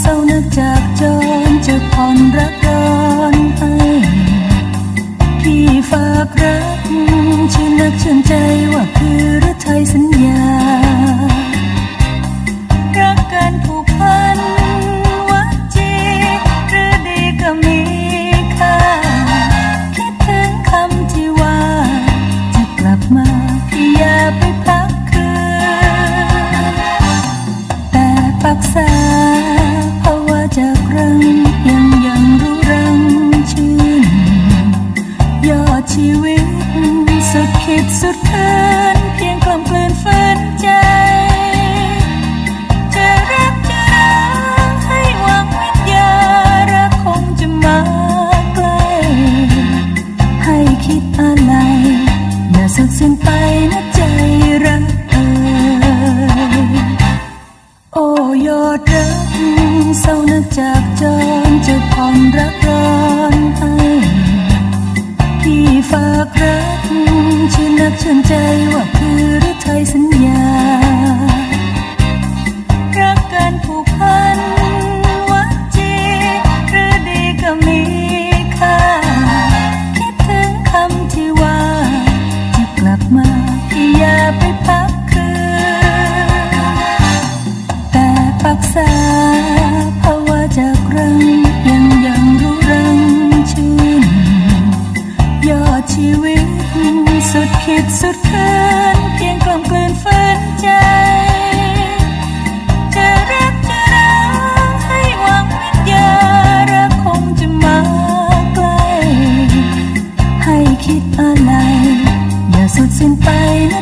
เศร้านัจากจรจะผ่อนรักร้อนให้พี่ฝากรักชื่นนักชื่นใจว่าคือรัไทยสัญญา sakit serta ชื่นใจว่าคือฤทัยสัญญา รักกันผูกพันวัดจีหรือดีก็มีค่า คิดถึงคำที่ว่า จะกลับมาพี่ยาไปพักคืน แต่ปักษาภาวะจากรังยังยังรู้รังชื่ยอดชีวิต ดคิดสุดคืนเพียงกล่อมกลืนฝืนใจ จะรักจะรักให้หวังวิญญาณคงจะมาใกล้ ให้คิดอะไร อย่าสุดสิ้นไปนะ